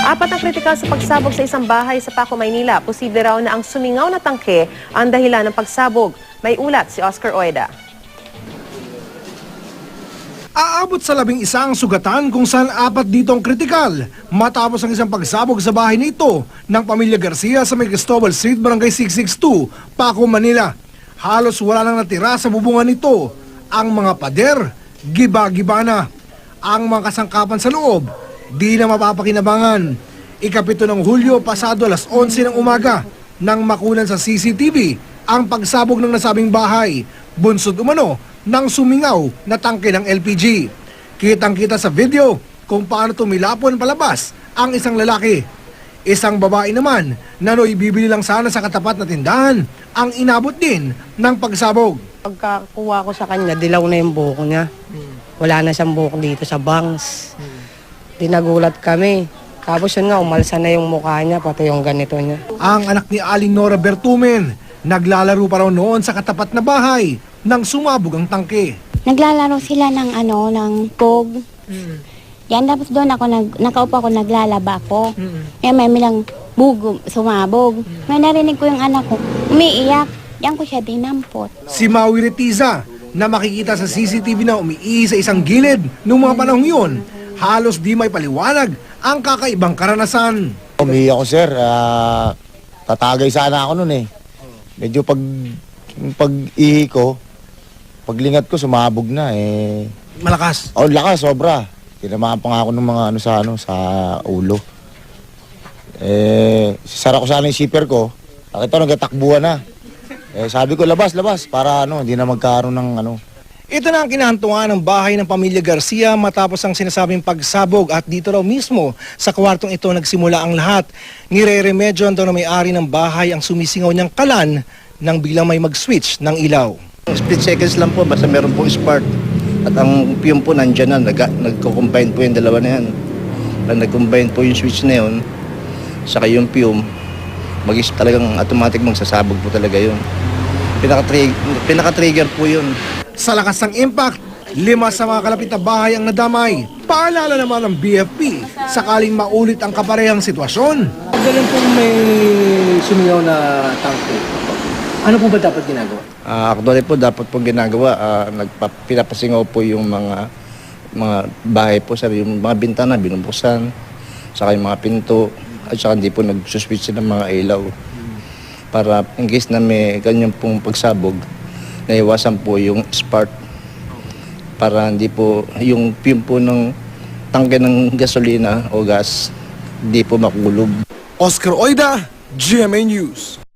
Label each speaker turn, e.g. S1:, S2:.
S1: Apat ang kritikal sa pagsabog sa isang bahay sa Paco, Maynila. Posible raw na ang sumingaw na tangke ang dahilan ng pagsabog. May ulat si Oscar Oida.
S2: Aabot sa labing isang sugatan kung saan apat dito ang kritikal matapos ang isang pagsabog sa bahay nito ng pamilya Garcia sa may Cristobal Street, Barangay 662, Paco, Manila. Halos wala nang natira sa bubungan nito. Ang mga pader, giba-giba na. Ang mga kasangkapan sa loob, di na mapapakinabangan. Ikapito ng Hulyo, pasado alas 11 ng umaga, nang makunan sa CCTV ang pagsabog ng nasabing bahay. Bunsod umano ng sumingaw na tangke ng LPG. Kitang-kita sa video kung paano tumilapon palabas ang isang lalaki. Isang babae naman na no'y bibili lang sana sa katapat na tindahan ang inabot din ng pagsabog.
S3: Pagkakuha ko sa kanya, dilaw na yung buhok niya. Wala na siyang buhok dito sa bangs. Dinagulat kami. Tapos yun nga, umalsa na yung mukha niya, pati yung ganito niya.
S2: Ang anak ni Aling Nora Bertumen, naglalaro pa raw noon sa katapat na bahay nang sumabog ang tangke.
S4: Naglalaro sila ng ano, ng pog. Yan, tapos doon ako, nag, nakaupo ako, naglalaba ako. Yan, may milang bug, sumabog. May narinig ko yung anak ko, umiiyak. Yan ko siya dinampot.
S2: Si Maui Retiza na makikita sa CCTV na umiihi sa isang gilid noong mga panahong yun, halos di may paliwanag ang kakaibang karanasan.
S5: Umihi ako sir, Ah, tatagay sana ako nun eh. Medyo pag pag-ihi ko, paglingat ko sumabog na eh.
S2: Malakas.
S5: Oh, lakas sobra. Tinamaan pa nga ako ng mga ano sa ano sa ulo. Eh, sara ko sana yung zipper ko. Nakita ko nagtatakbuhan na. Eh, sabi ko labas, labas para ano, hindi na magkaroon ng ano,
S2: Ito na ang kinahantungan ng bahay ng pamilya Garcia matapos ang sinasabing pagsabog at dito raw mismo sa kwartong ito nagsimula ang lahat. Nire-remedyoan daw na may-ari ng bahay ang sumisingaw niyang kalan nang biglang may mag-switch ng ilaw.
S6: Split seconds lang po, basta meron po spark. At ang fume po nandyan na, nag, nagko-combine po yung dalawa na yan. Pag nag-combine po yung switch na yun, saka yung fume, mag talagang automatic magsasabog po talaga yun. Pinaka-trigger, pinaka-trigger po yun.
S2: Sa lakas ng impact, lima sa mga kalapit na bahay ang nadamay. Paalala naman ng BFP sakaling maulit ang kaparehang sitwasyon.
S7: Ganun pong may sumingaw na tangke. Ano po ba dapat ginagawa?
S6: Ah, actually po, dapat po ginagawa, ah, nagpa, pinapasingaw po yung mga mga bahay po, sabi, yung mga bintana, binubuksan, saka yung mga pinto, at saka hindi po nagsuswitch ng mga ilaw. Para in case na may ganyan pong pagsabog, naiwasan po yung spark para hindi po yung fume po ng tangke ng gasolina o gas hindi po makulob.
S2: Oscar Oida, GMA News.